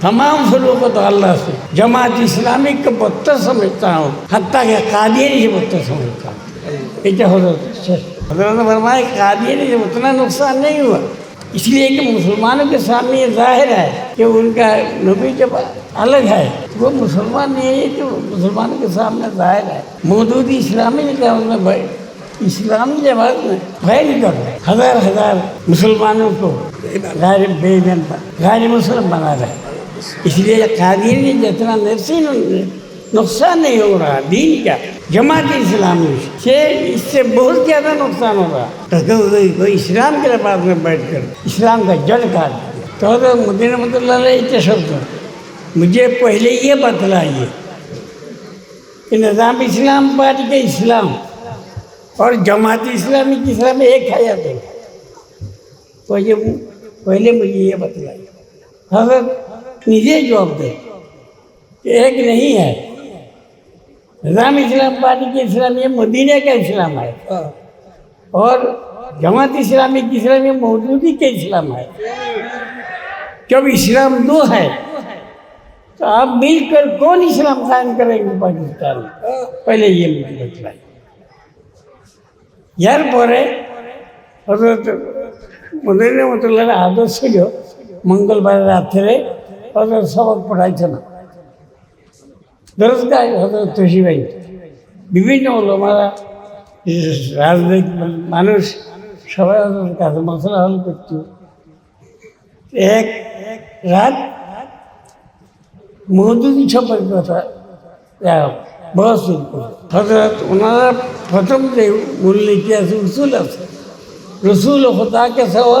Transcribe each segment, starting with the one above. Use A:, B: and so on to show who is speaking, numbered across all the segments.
A: تمام فلوقت اللہ سے۔ جماعت اسلامی کا بدتر سمجھتا ہوں۔ حتیٰ کہ قادیری سے بدتر سمجھتا ہوں۔ یہ کیا حضرت حضرت نے فرمایا قادیری سے اتنا نقصان نہیں ہوا۔ اس لیے کہ مسلمانوں کے سامنے یہ ظاہر ہے کہ ان کا نبی جب الگ ہے، وہ مسلمان نہیں ہے کہ مسلمانوں کے سامنے ظاہر ہے۔ مودودی اسلامی نے کہا، انہوں نے بھائی، اسلامی جماعت میں پھیل کر رہے ہزار ہزار مسلمانوں کو غیر بے غیر مسلم بنا رہے۔ ہیں اس لیے قادیری جتنا نفسی نقصان نہیں ہو رہا دین کا جماعت اسلامی سے اس سے بہت زیادہ نقصان ہو رہا تو اسلام کے لباس میں بیٹھ کر اسلام کا جڑ کاٹ تو حضرت مدین رحمۃ اللہ علیہ کے کر مجھے پہلے یہ بتلائیے کہ نظام اسلام پارٹی کے اسلام اور جماعت اسلامی کے اسلام ایک حیات ہے تو یہ پہلے مجھے یہ بتلائیے حضرت پیچھے جواب دے کہ ایک نہیں ہے۔ نظام اسلام پارٹی کی اسلام، یہ مدینہ کا اسلام ہے۔ اور جماعت اسلامی کی اسلام، یہ موجودی کا اسلام ہے۔ جب اسلام دو ہے، تو آپ مل کر کون اسلام قائم کریں گے پاکستان؟ پہلے یہ مطلب یار پورے حضرت مدینہ مطلب آدر سے جو মঙ্গলবার রাত্রে হজরত সবক পড়াইছেন দরজগায় হজরত তুষিবাই বিভিন্ন লোমারা রাজনৈতিক মানুষ সবাই হজরত কাছে মশলা হল করত। এক এক রাত মহদুদি সম্পর্কে কথা বহসুল হজরত ওনারা প্রথম যে মূলনীতি আছে, উসুল আছে। রসুল হতাকে সওয়া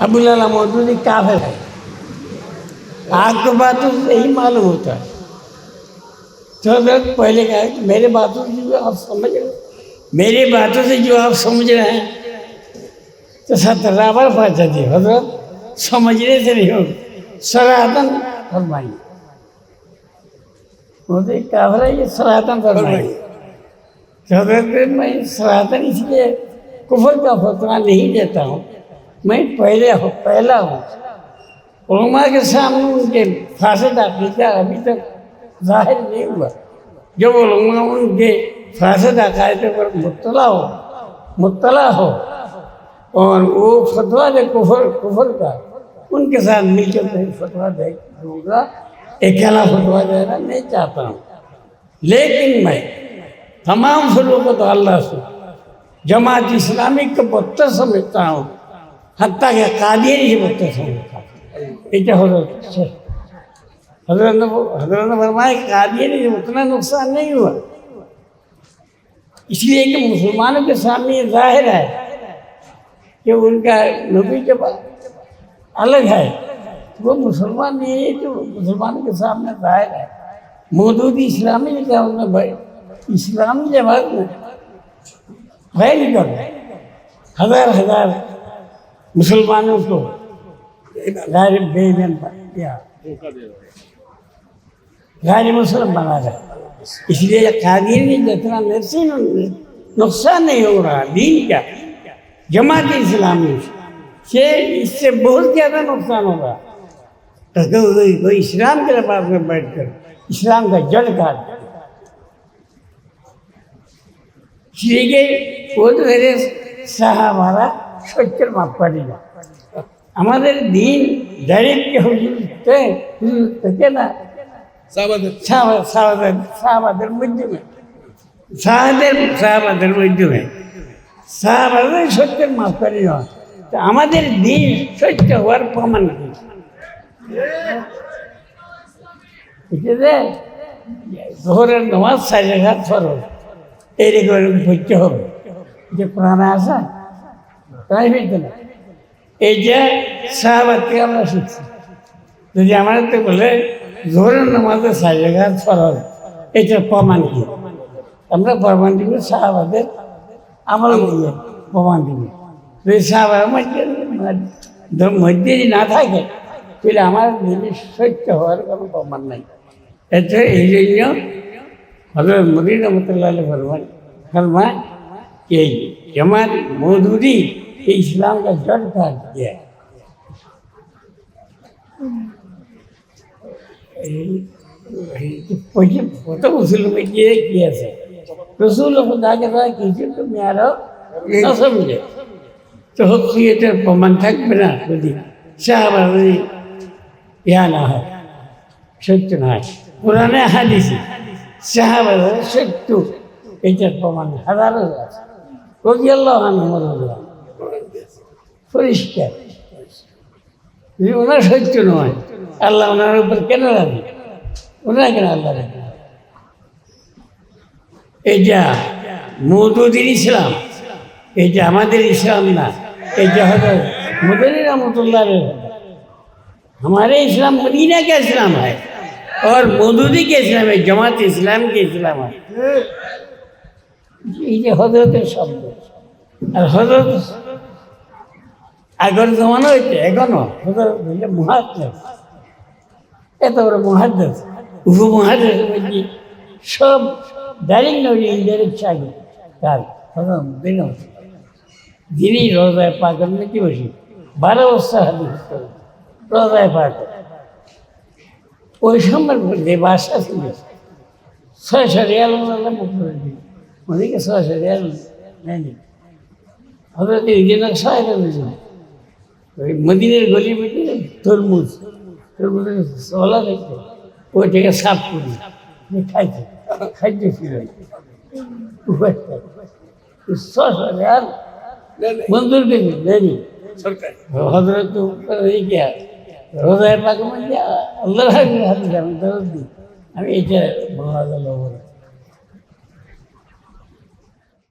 A: ابو اللہ مودودی کافر ہے؟ آپ کو بات یہی معلوم ہوتا ہے۔ تو حضرت پہلے کہا کہ میرے باتوں سے جو آپ سمجھ رہے ہیں، میرے باتوں سے جو آپ سمجھ رہے ہیں، تو سترہ بار فائدہ دے حضرت سمجھنے سے نہیں ہوگا سراہتن فرمائیے۔ مودی کافر ہے، یہ سراتن فرمائیے۔ تو حضرت میں سراتن اس لیے کفر کا فتویٰ نہیں دیتا ہوں۔ میں پہلے ہو پہلا ہوں۔ علماء کے سامنے ان کے فاسد عقیدہ ابھی تک ظاہر نہیں ہوا۔ جب علماء ان کے فاسد عقائد پر مبتلا ہو مبتلا ہو اور وہ فتویٰ دے کفر کفر کا، ان کے ساتھ مل کر میں فتویٰ دے دوں گا۔ اکیلا فتویٰ دینا نہیں چاہتا ہوں۔ لیکن میں تمام فلوں کو اللہ سے، جماعت اسلامی کو بہتر سمجھتا ہوں۔ حتیٰ کہ قادیری سے متصل ہوتا ہے یہ حضرت حضرت حضرت نے فرمایا کہ قادیری سے اتنا نقصان نہیں ہوا اس لیے کہ مسلمانوں کے سامنے یہ ظاہر ہے کہ ان کا نبی جب الگ ہے وہ مسلمان نہیں ہے جو مسلمانوں کے سامنے ظاہر ہے مودودی اسلامی نے کہا انہوں نے اسلامی جماعت میں غیر کر ہزار ہزار मुसलमानों को गैर बेईमान गैर मुस्लिम बना रहे इसलिए कादिर की जितना नरसी नुकसान नहीं हो रहा दीन का जमात इस्लामी से इससे बहुत ज़्यादा नुकसान होगा तो कोई कोई इस्लाम के पास में बैठकर इस्लाम का जड़ काट इसलिए वो तो मेरे साहब हमारा সত্যের মাপ পারি না। আমাদের দিন দারিদ্র্য হুজুরতে হুজুর থেকে না। সাহাবা- সাহাবাদের সাহাবাদের মাধ্যমে। সাহাদের সাহাবাদের মাধ্যমে। সাহাবাদের সত্যের আমাদের দিন সত্য হওয়ার প্রমাণ কি? বুঝলে জোহরের নামাজ রাখাত ফরজ। এরকম পড়তে হবে। যে প্রাণে আসা প্রাইভেট দেনা এই যে সাহাবাদ থেকে আমরা শিখছি। যদি আমাদের বলে জোরের নামাজে সাইজাগার ফরজ এটা প্রমাণ কি? আমরা প্রমাণ দিব সাহাবাদের আমল প্রমাণ দিব। যদি সাহাবার মধ্যে যদি না থাকে, তাহলে আমার জিনিস সত্য হওয়ার কোনো প্রমাণ নাই। এতে এই জন্য হলে মুদিন রহমতুল্লাহ ফরমান ফরমান এই আমার মধুরী ইসলামটা দরকার দেয় কত উসুল গিয়ে কি আছে রসুল কিছু তুমি আরও সমঝে তো কি এটার প্রমাণ থাকবে না যদি সাহাবা ইয়া না হয় সত্য না হয় কোরআনে হাদিসে সত্য এটার প্রমাণ হাজারো আছে রবি আল্লাহ পরিষ্কার যদি ওনার সত্য নয় আল্লাহ ওনার উপর কেন রাখবে ওনারা কেন আল্লাহ রাখবে এটা মৌদুদিন ইসলাম এটা আমাদের इस्लाम ना এটা হলো मदनी रहमतुल्लाह अलैह हमारे इस्लाम मदीना का इस्लाम है और मौदूदी के इस्लाम है जमात इस्लाम के इस्लाम है এই যে হজরতের শব্দ আর হজরত আগের জমানো হয়েছে এখনও? এত বড় মহাদ্দেশ। উপমহাদেশ বলছি, সব ডাইরেক্ট নয় ইনডাইরেক্ট তার হজরত বিনোদ। যিনি রোজায় পাকের নাকি বসি? বারো বছর করে রোজায় পাক। ওই সময় যে বাসা ছিল। ছয়শো রিয়াল করে দিল। ওদিকে ছয়শো রিয়াল নেয়নি। হজরত ইঞ্জিনার সহায়তা দিয়েছিল ওই মদিনের গলি মধ্যে তরমুজ। তরমুজের চলা দেখতে ওই থেকে সাফ করি। খাইছে খাইতে ছিল মঞ্জুর করেছে দেয়নি
B: সরকার।
A: হজরত গিয়া রোজায় পাক মধ্যে আল্লাহ আমি এটা বলা গেল বলে।